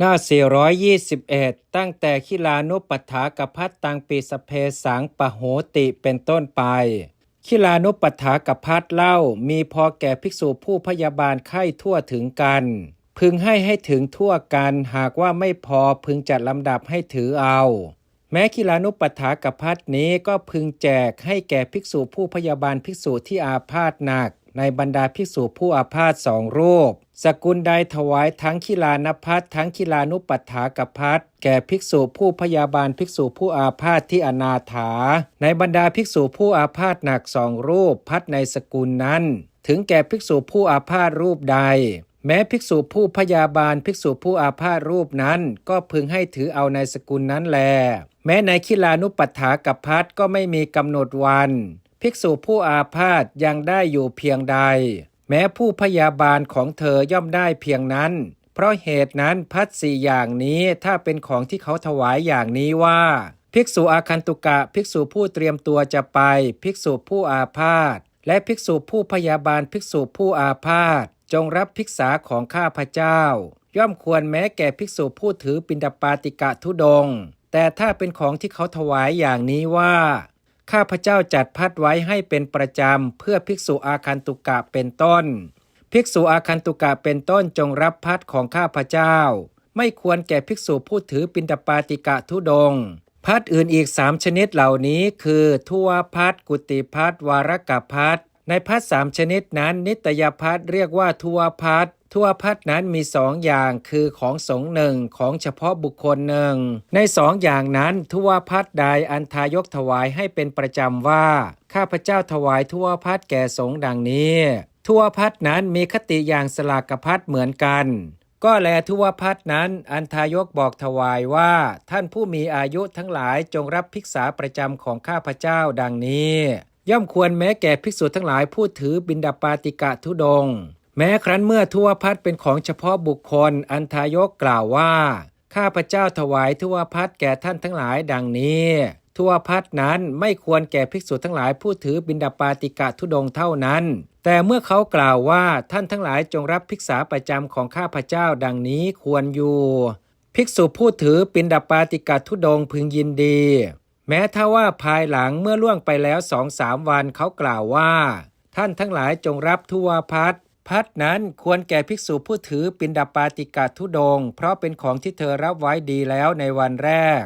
หน้า 421 ตั้งแต่ขิลานุปัฏฐากพัทตังปีสเพสังปะโหติเป็นต้นไปขิลานุปัฏฐากพัทเล่ามีพอแก่ภิกษุผู้พยาบาลไข้ทั่วถึงกัน พึงให้ให้ถึงทั่วกันหากว่าไม่พอพึงจัดลำดับให้ถือเอา แม้ขิลานุปัฏฐากพัทนี้ก็พึงแจกให้แก่ภิกษุผู้พยาบาลภิกษุที่อาพาธหนัก ในบรรดาภิกษุผู้อาพาธสองรูป สกุลใดถวายทั้งขิลานพัททั้งขิลานุปัฏฐากพัทแก่ภิกษุผู้พยาบาลภิกษุผู้อาพาธที่อนาถา ในบรรดาภิกษุผู้อาพาธหนักสองรูปพัดในสกุลนั้น ถึงแก่ภิกษุผู้อาพาธรูปใด แม้ภิกษุผู้พยาบาลภิกษุผู้อาพาธรูปนั้น ก็พึงให้ถือเอาในสกุลนั้นแล แม้ในขิลานุปัฏฐากับพัดก็ไม่มีกำหนดวัน ภิกษุผู้อาพาธยังได้อยู่เพียงใด แม้ผู้พยาบาลของเธอย่อมได้เพียงนั้น เพราะเหตุนั้นพัดสี่อย่างนี้ถ้าเป็นของที่เขาถวายอย่างนี้ว่า ภิกษุอาคันตุกะ ภิกษุผู้เตรียมตัวจะไป ภิกษุผู้อาพาธและภิกษุผู้พยาบาลภิกษุผู้อาพาธจงรับภิกษาของข้าพเจ้า ย่อมควรแม้แก่ภิกษุผู้ถือปินดาปาติกะทุดง แต่ถ้าเป็นของที่เขาถวายอย่างนี้ว่า ข้าพเจ้าจัดพัดไว้ให้เป็นประจำ เพื่อภิกษุอาคันตุกะเป็นต้น ภิกษุอาคันตุกะเป็นต้นจงรับพัดของข้าพเจ้า ไม่ควรแก่ภิกษุผู้ถือปินดปาติกะทุดง พัดอื่นอีกสามชนิดเหล่านี้คือ ทัวพัดกุติพัดวารกพัด ในพัดสามชนิดนั้น นิตยพัดเรียกว่าทัวพัดทัวพัดนั้นมีสองอย่างคือของสงหนึ่งของเฉพาะบุคคลหนึ่ง ในสองอย่างนั้นทัวพัดใดอันทายกถวายให้เป็นประจำว่า ข้าพเจ้าถวายทัวพัดแก่สงดังนี้ทัวพัดนั้นมีคติอย่างสลากกพัดเหมือนกัน ก็แลทุวพัดนั้นอันทายกบอกถวายว่า ท่านผู้มีอายุทั้งหลายจงรับภิกษาประจำของข้าพเจ้าดังนี้ ย่อมควรแม้แก่ภิกษุทั้งหลายผู้ถือบินดาปาติกะทุดง แม้ครั้นเมื่อทุวพัดเป็นของเฉพาะบุคคล อันทายกกล่าวว่าข้าพเจ้าถวายทุวพัดแก่ท่านทั้งหลายดังนี้ทุวพัดนั้นไม่ควรแก่ภิกษุทั้งหลายผู้ถือบินดาปาติกะทุดงเท่านั้น แต่เมื่อเขากล่าวว่าท่านทั้งหลายจงรับภิกษาประจำของข้าพเจ้าดังนี้ควรอยู่ ภิกษุผู้ถือปินดาปาติกะทุดงพึงยินดี แม้ถ้าว่าภายหลังเมื่อล่วงไปแล้วสองสามวันเขากล่าวว่า ท่านทั้งหลายจงรับทุวพัดพัดนั้นควรแก่ภิกษุผู้ถือปินดาปาติกาทุดง เพราะเป็นของที่เธอรับไว้ดีแล้วในวันแรก